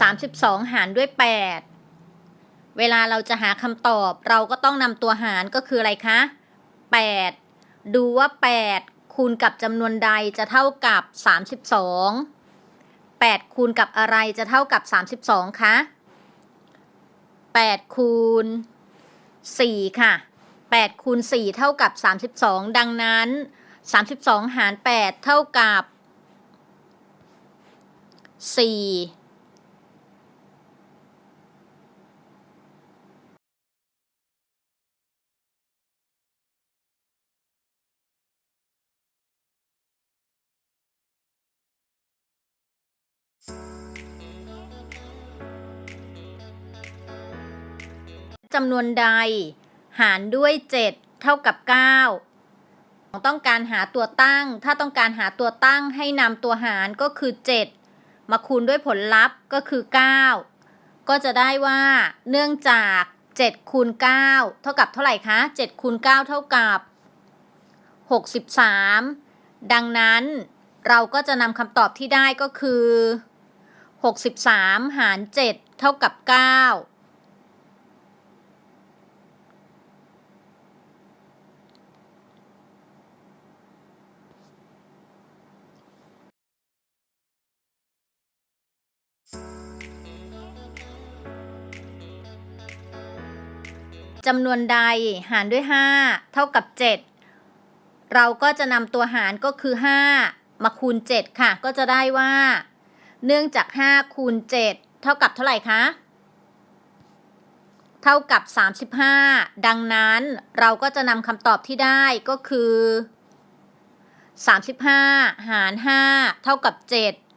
32 หารด้วย 8 เวลาเราจะหาคำตอบเราก็ต้องนำตัวหารก็คืออะไรคะ 8 ดูว่า 8 คูณกับจำนวนใดจะเท่ากับ 32 8 คูณกับอะไรจะเท่ากับ 32 คะ 8 คูณ 4 ค่ะ 8 คูณ 4 เท่ากับ 32 ดังนั้น 32 หาร 8 เท่ากับ 4 จำนวนใด หารด้วย 7 เท่ากับ 9 ต้องการหาตัวตั้ง ถ้าต้องการหาตัวตั้งให้นำตัวหารก็คือ 7 มาคูณด้วยผลลัพธ์ก็คือ 9 ก็จะได้ว่าเนื่องจาก7คูณ9เท่ากับเท่าไหร่คะ7คูณ9เท่ากับ 63 ดังนั้นเราก็จะนำคำตอบที่ได้ก็คือ 63 หาร 7 เท่ากับ 9 จำนวนใดหารด้วย 5 เท่ากับ 7 เราก็จะนำตัวหารก็คือ 5 มาคูณ 7 ค่ะ ก็จะได้ว่า เนื่องจาก 5 คูณ 7 เท่ากับเท่าไหร่คะ เท่ากับ 35 ดังนั้นเราก็จะนำคำตอบที่ได้ก็คือ 35 หาร 5 เท่ากับ 7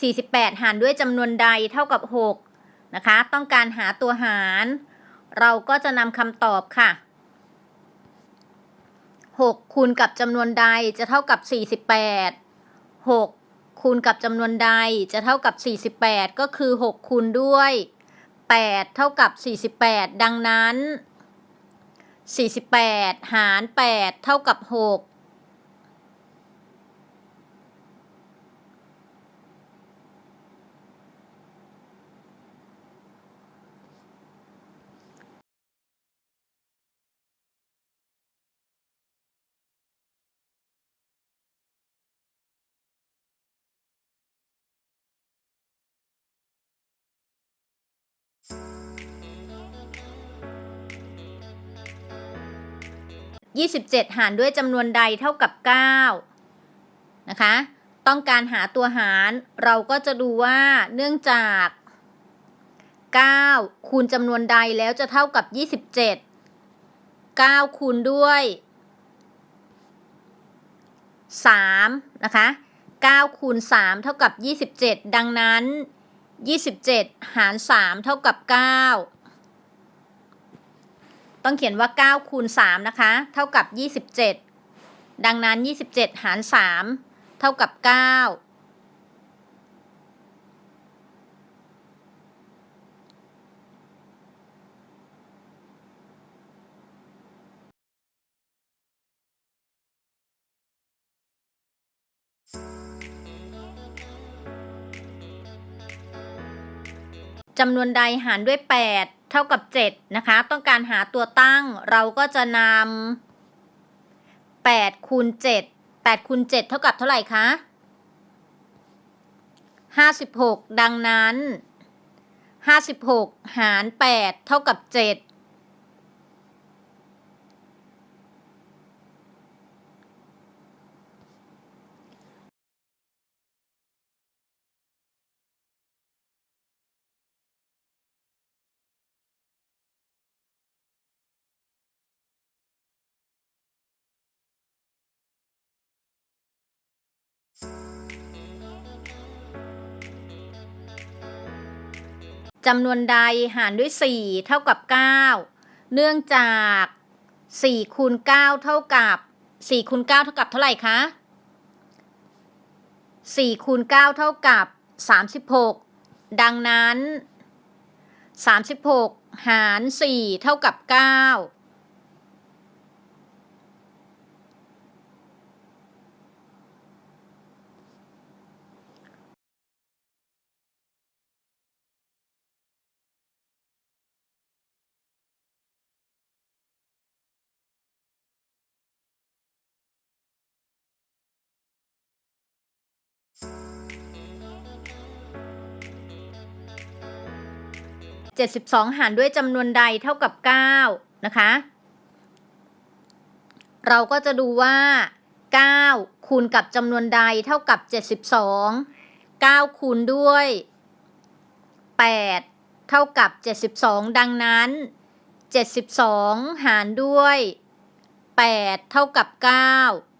48 หารด้วยจำนวนใดเท่ากับ 6 นะคะ ต้องการหาตัวหาร เราก็จะนำคำตอบค่ะ 6 คูณกับจำนวนใดจะเท่ากับ 48 6 คูณกับจำนวนใดจะเท่ากับ 48 ก็คือ 6 คูณด้วย 8 เท่ากับ 48 ดังนั้น 48 หาร 8 เท่ากับ 6 27 หารด้วยจำนวนใดเท่ากับ 9 นะคะ ต้องการหาตัวหารเราก็จะดูว่าเนื่องจาก 9 คูณจำนวนใดแล้วจะเท่ากับ 27 9 คูณด้วย3นะคะ9คูณ3เท่ากับ 27 ดังนั้น 27 หาร 3 เท่ากับ 9 ต้องเขียนว่า9คูณ3นะคะ เท่ากับ 27 ดังนั้น 27 หาร 3 เท่ากับ 9 จำนวนใดหารด้วย 8 เท่ากับ 7 นะคะ ต้องการหาตัวตั้งเราก็จะนำ8คูณ7 8คูณ7เท่ากับเท่าไหร่คะ 56 ดังนั้น 56 หาร 8 เท่ากับ 7 จำนวนใดหารด้วย 4 เท่ากับ 9 เนื่องจาก4คูณ9เท่ากับ4คูณ9เท่ากับเท่าไหร่คะ4คูณ9เท่ากับ 36 ดังนั้น 36 หาร 4 เท่ากับ 9 72 หารด้วยจำนวนใดเท่ากับ 9 นะคะ เราก็จะดูว่า 9 คูณกับจำนวนใดเท่ากับ 72 9 คูณด้วย 8 เท่ากับ 72 ดังนั้น 72 หารด้วย 8 เท่ากับ 9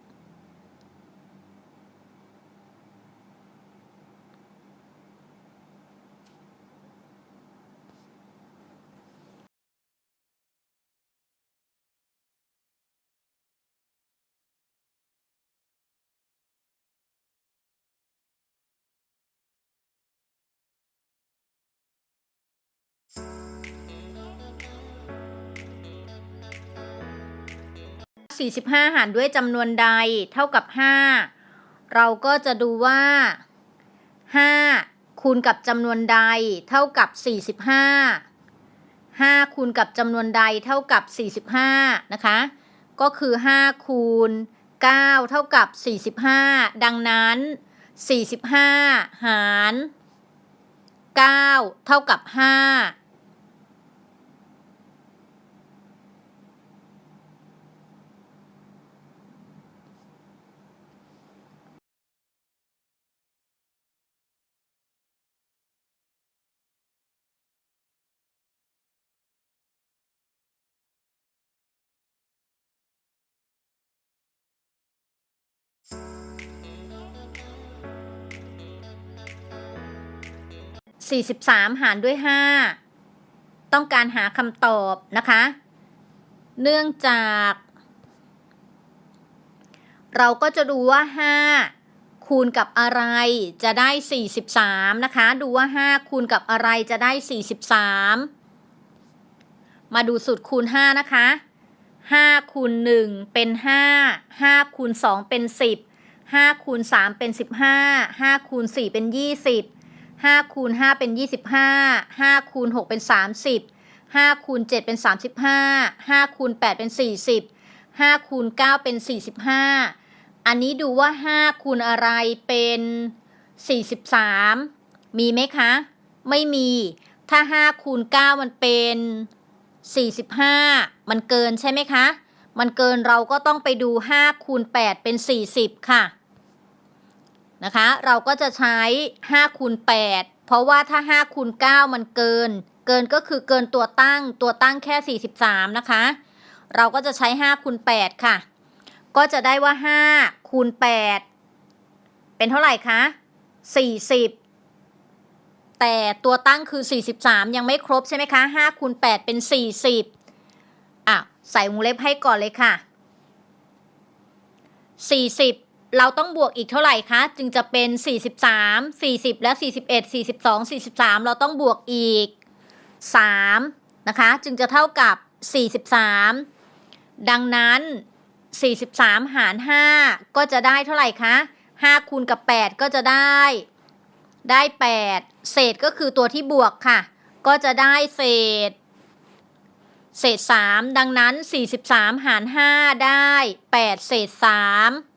45 หารด้วยจำนวนใดเท่ากับ 5 เราก็จะดูว่า 5 คูณกับจำนวนใดเท่ากับ 45 5 คูณกับจำนวนใดเท่ากับ 45 นะคะ ก็คือ 5 คูณ 9 เท่ากับ 45 ดังนั้น 45 หาร 9 เท่ากับ 5 43 หารด้วย 5 ต้องการหาคำตอบนะคะ เนื่องจาก เราก็จะดูว่า 5 คูณกับอะไรจะได้ 43 นะคะ ดูว่า 5 คูณกับอะไรจะได้ 43 มาดูสูตรคูณ 5 นะคะ 5คูณ1เป็น 5 5คูณ2เป็น 10 5คูณ3เป็น 15 5คูณ4เป็น 20ห้าคูณห้าเป็นยี่สิบห้าห้าคูณหกเป็นสามสิบห้าคูณเจ็ดเป็นสามสิบห้าห้าคูณแปดเป็นสี่สิบห้าคูณเก้าเป็นสี่สิบห้าอันนี้ดูว่าห้าคูณอะไรเป็นสี่สิบสามมีไหมคะ ไม่มี ถ้าห้าคูณเก้ามันเป็น สี่สิบห้ามันเกินใช่ไหมคะ มันเกินเราก็ต้องไปดูห้าคูณแปดเป็นสี่สิบค่ะ นะคะ เราก็จะใช้ 5 คูณ 8 เพราะว่าถ้า 5 คูณ 9 มันเกิน เกินก็คือเกินตัวตั้ง ตัวตั้งแค่ 43 นะคะ เราก็จะใช้ 5 คูณ 8 ค่ะ ก็จะได้ว่า 5 คูณ 8 เป็นเท่าไหร่คะ40 แต่ตัวตั้งคือ 43 ยังไม่ครบใช่ไหมคะ5คูณ8เป็น 40อะใส่วงเล็บให้ก่อนเลยค่ะ 40 เราต้องบวกอีกเท่าไหร่คะ จึงจะเป็น 43 40 และ 41 42 43 เราต้องบวกอีก 3 นะคะ จึงจะเท่ากับ 43 ดังนั้น 43 หาร 5 ก็จะได้เท่าไหร่คะ 5 คูณกับ 8 ก็จะได้ ได้ 8 เศษก็คือตัวที่บวกค่ะ ก็จะได้เศษ เศษ 3 ดังนั้น 43 หาร 5 ได้ 8 เศษ 3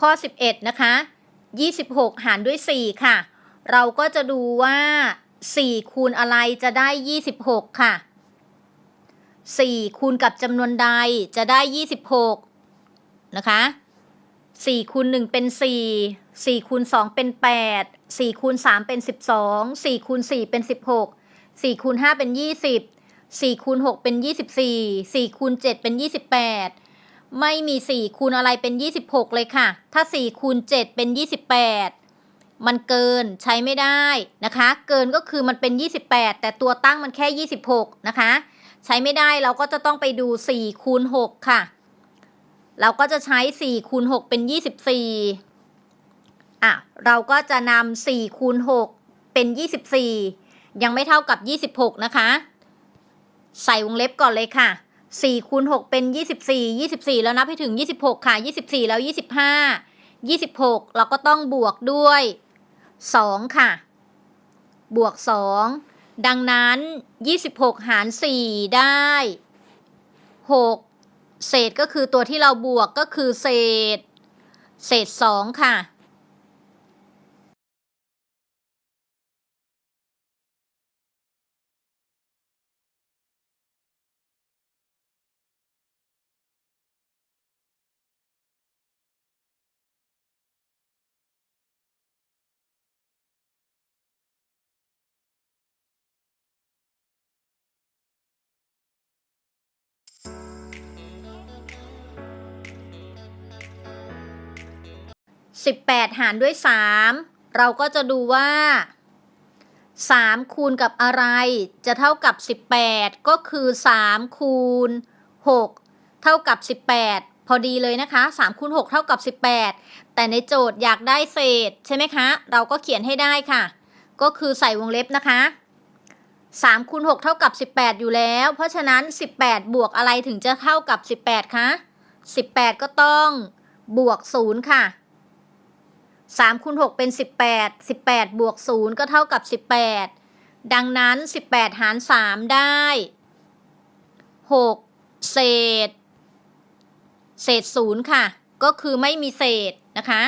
ข้อ 11 นะคะ 26 หารด้วย 4 ค่ะ เราก็จะดูว่า 4 คูณอะไรจะได้ 26 ค่ะ 4 คูณกับจำนวนใดจะได้ 26 นะคะ4คูณ1เป็น 4 4คูณ2เป็น 8 4คูณ3เป็น 12 4คูณ4เป็น 16 4คูณ5เป็น 20 4คูณ6เป็น 24 4คูณ7เป็น 28 ไม่มี 4 คูณอะไรเป็น 26 เลยค่ะ ถ้า 4 คูณ 7 เป็น 28 มันเกินใช้ไม่ได้นะคะ เกินก็คือมันเป็น 28 แต่ตัวตั้งมันแค่ 26 นะคะ ใช้ไม่ได้เราก็จะต้องไปดู 4 คูณ 6 ค่ะ เราก็จะใช้ 4 คูณ 6 เป็น 24 อะ เราก็จะนำ 4 คูณ 6 เป็น 24 ยังไม่เท่ากับ 26 นะคะ ใส่วงเล็บก่อนเลยค่ะ 4คูณ6เป็น24 24แล้วนับให้ถึง26ค่ะ24แล้ว25 26เราก็ต้องบวกด้วย2ค่ะ บวก2ดังนั้น26หาร4ได้6เศษก็คือตัวที่เราบวกก็คือเศษ เศษ2ค่ะ 18 หารด้วย 3 เราก็จะดูว่า 3 คูณกับอะไร จะเท่ากับ 18 ก็คือ 3 คูณ 6 เท่ากับ 18 พอดีเลยนะคะ 3 คูณ 6 เท่ากับ 18 แต่ในโจทย์อยากได้เศษใช่ไหมคะ เราก็เขียนให้ได้ค่ะ ก็คือใส่วงเล็บนะคะ3คูณ6เท่ากับ 18 อยู่แล้ว เพราะฉะนั้น 18 บวกอะไรถึงจะเท่ากับ 18 คะ 18 ก็ต้องบวก 0 ค่ะ 3คูณ6เป็น 18 18 บวก 0 ก็เท่ากับ 18 ดังนั้น 18 หาร 3 ได้ 6 เศษ เศษ 0 ค่ะ ก็คือไม่มีเศษนะคะ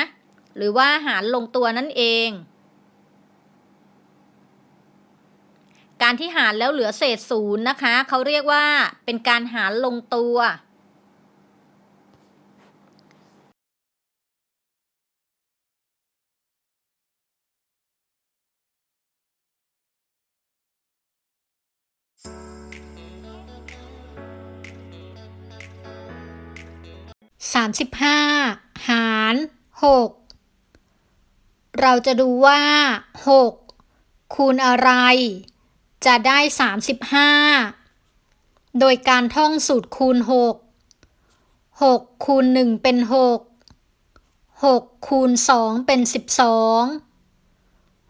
หรือว่าหารลงตัวนั่นเอง การที่หารแล้วเหลือเศษศูนย์นะคะ เขาเรียกว่าเป็นการหารลงตัว สามสิบห้าหารหกเราจะดูว่าหกคูณอะไร จะได้สามสิบห้าโดยการท่องสูตรคูณหกหกคูณหนึ่งเป็นหกหกคูณสองเป็นสิบสอง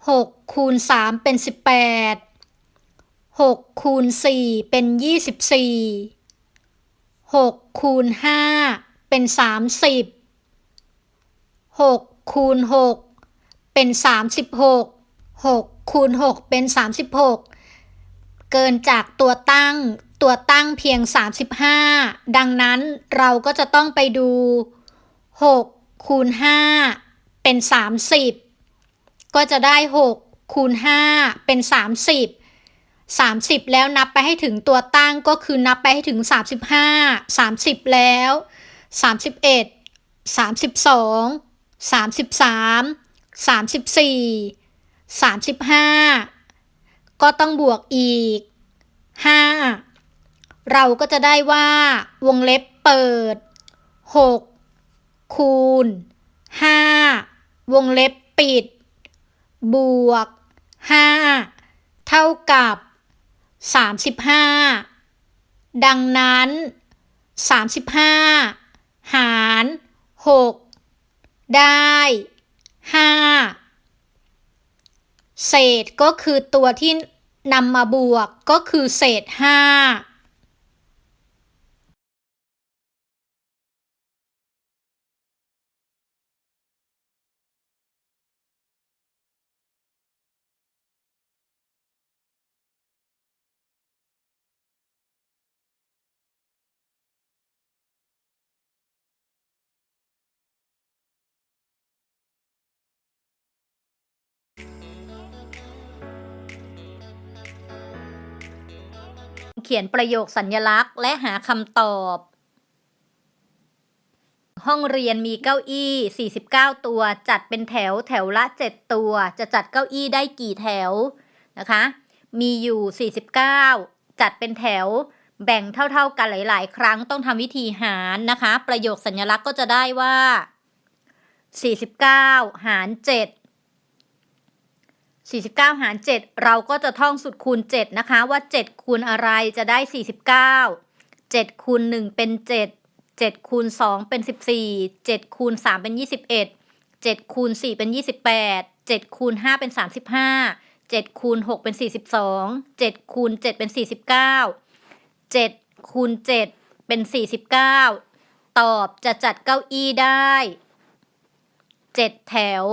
หกคูณสามเป็นสิบแปด หกคูณสี่เป็นยี่สิบสี่หกคูณห้าเป็นสามสิบหกคูณหกเป็นสามสิบหกหกคูณหกเป็นสามสิบหกเกินจากตัวตั้ง ตัวตั้งเพียงสามสิบห้าดังนั้นเราก็จะต้องไปดูหกคูณห้าเป็นสามสิบก็จะได้หกคูณห้าเป็นสามสิบ สามสิบแล้วนับไปให้ถึงตัวตั้งก็คือนับไปให้ถึงสามสิบห้าสามสิบแล้วสามสิบเอ็ดสามสิบสองสามสิบสามสามสิบสี่สามสิบห้าก็ต้องบวกอีกห้าเราก็จะได้ว่าวงเล็บเปิดหกคูณห้าวงเล็บปิด บวกห้าเท่ากับ 35 ดังนั้น 35 หาร 6 ได้ 5 เศษก็คือตัวที่นำมาบวกก็คือเศษ 5 เขียนประโยคสัญญลักษณ์และหาคำตอบ ห้องเรียนมีเก้าอี้ 49 ตัว จัดเป็นแถวแถวละ 7 ตัว จะจัดเก้าอี้ได้กี่แถวนะคะ มีอยู่ 49 จัดเป็นแถว แบ่งเท่าๆกันหลาย ๆ ครั้งต้องทำวิธีหารนะคะ ประโยคสัญลักษณ์ก็จะได้ว่า 49 หาร 7 49 หาร 7 เราก็จะท่องสุดคูณ 7 นะคะ ว่า 7 คูณอะไรจะได้ 49 7 คูณ 1 เป็น 7 7 คูณ 2 เป็น 14 7 คูณ 3 เป็น 21 7 คูณ 4 เป็น 28 7 คูณ 5 เป็น 35 7 คูณ 6 เป็น 42 7 คูณ 7 เป็น 49 7 คูณ 7 เป็น 49 ตอบจะจัดเก้าอี้ได้ 7 แถว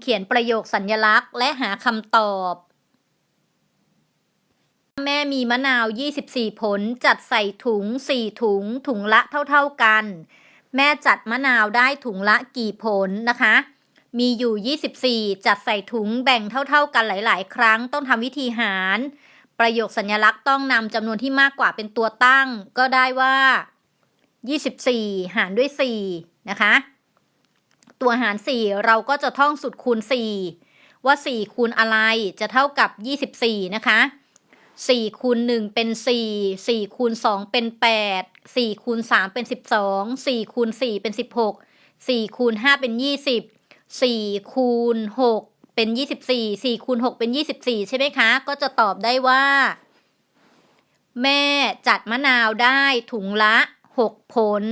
เขียนประโยคสัญญลักษณ์และหาคำตอบ แม่มีมะนาว 24 ผลจัดใส่ถุง 4 ถุง ถุงละเท่า ๆกัน แม่จัดมะนาวได้ถุงละกี่ผลนะคะ มีอยู่ 24 จัดใส่ถุงแบ่งเท่า ๆ กันหลาย ๆ ครั้งต้องทำวิธีหาร ประโยคสัญลักษณ์ต้องนำจำนวนที่มากกว่าเป็นตัวตั้ง ก็ได้ว่า 24 หารด้วย 4 นะคะ ตัวหาร 4 เราก็จะท่องสุดคูณ 4 ว่า 4 คูณอะไรจะเท่ากับ 24 นะคะ 4 คูณ 1 เป็น 4 4 คูณ 2 เป็น 8 4 คูณ 3 เป็น 12 4 คูณ 4 เป็น 16 4 คูณ 5 เป็น 20 4 คูณ 6 เป็น 24 4 คูณ 6 เป็น 24 ใช่ไหมคะ ก็จะตอบได้ว่า แม่จัดมะนาวได้ถุงละ 6 ผล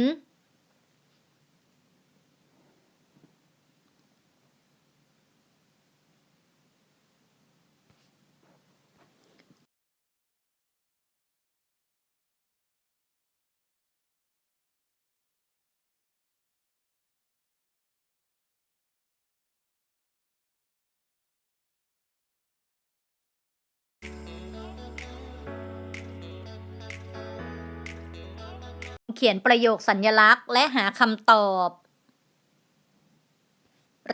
เขียนประโยคสัญญลักษณ์และหาคำตอบ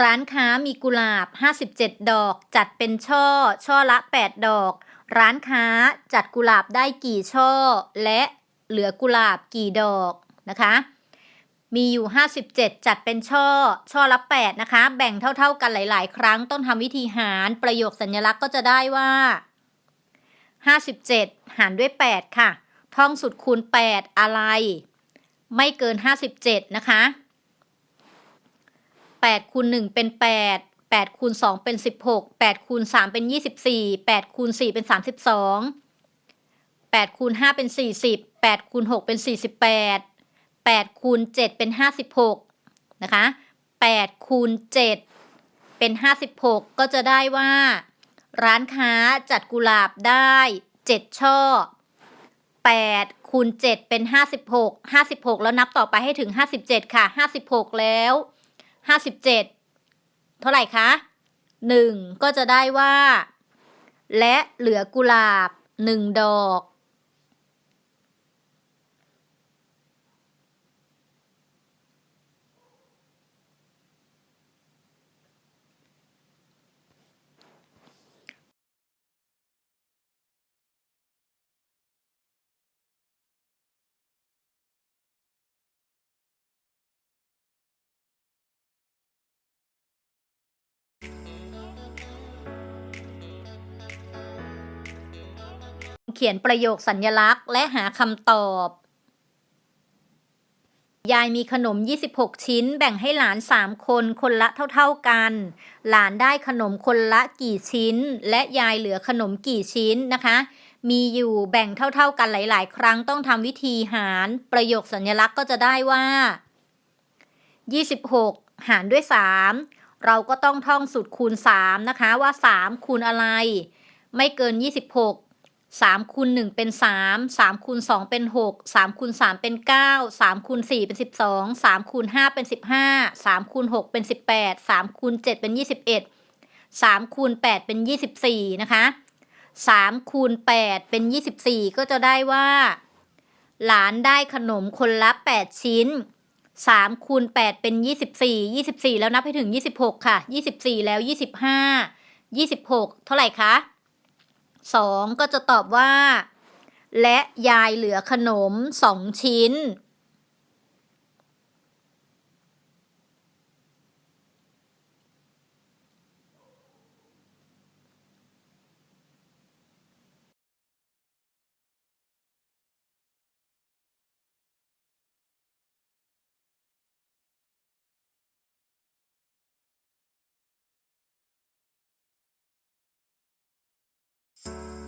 ร้านค้ามีกุหลาบ 57 ดอก จัดเป็นช่อ ช่อละ 8 ดอก ร้านค้าจัดกุหลาบได้กี่ช่อ และเหลือกุหลาบกี่ดอกนะคะ มีอยู่ 57 จัดเป็นช่อ ช่อละ 8 นะคะ แบ่งเท่า ๆกันหลาย ๆ ครั้ง ต้องทำวิธีหารประโยคสัญลักษณ์ก็จะได้ว่า 57 หารด้วย 8 ค่ะท่องสุดคูณ 8 อะไร ไม่เกิน 57 นะคะ 8คูณ1เป็น 8 8คูณ2เป็น 16 8คูณ3เป็น 24 8คูณ4เป็น 32 8คูณ5เป็น 40 8คูณ6เป็น 48 8คูณ7เป็น 56 นะคะ8คูณ7เป็น 56 ก็จะได้ว่า ร้านค้าจัดกุหลาบได้ 7 ช่อ8 คูณ 7 เป็น 56 56 แล้วนับต่อไปให้ถึง 57 ค่ะ 56 แล้ว 57 เท่าไหร่คะ 1 ก็จะได้ว่า และเหลือกุหลาบ 1 ดอก เขียนประโยคสัญญลักษณ์และหาคำตอบ ยายมีขนม 26 ชิ้น แบ่งให้หลาน 3 คนคนละเท่า ๆกัน หลานได้ขนมคนละกี่ชิ้น และยายเหลือขนมกี่ชิ้นนะคะ มีอยู่แบ่งเท่า ๆกันหลาย ๆ ครั้งต้องทำวิธีหาร ประโยคสัญลักษณ์ก็จะได้ว่า 26 หารด้วย 3 เราก็ต้องท่องสูตรคูณ 3 นะคะว่า 3 คูณอะไร ไม่เกิน 26 สามคูณหนึ่งเป็นสามสามคูณสองเป็นหกสามคูณสามเป็นเก้าสามคูณสี่เป็นสิบสองสามคูณห้าเป็นสิบห้าสามคูณหกเป็นสิบแปดสามคูณเจ็ดเป็นยี่สิบเอ็ดสามคูณแปดเป็นยี่สิบสี่นะคะสามคูณแปดเป็นยี่สิบสี่ก็จะได้ว่า หลานได้ขนมคนละแปดชิ้นสามคูณแปดเป็นยี่สิบสี่ยี่สิบสี่แล้วนับให้ถึงยี่สิบหกค่ะยี่สิบสี่แล้วยี่สิบห้ายี่สิบหกเท่าไหร่คะ สองก็จะตอบว่า และยายเหลือขนมสองชิ้น「Bye.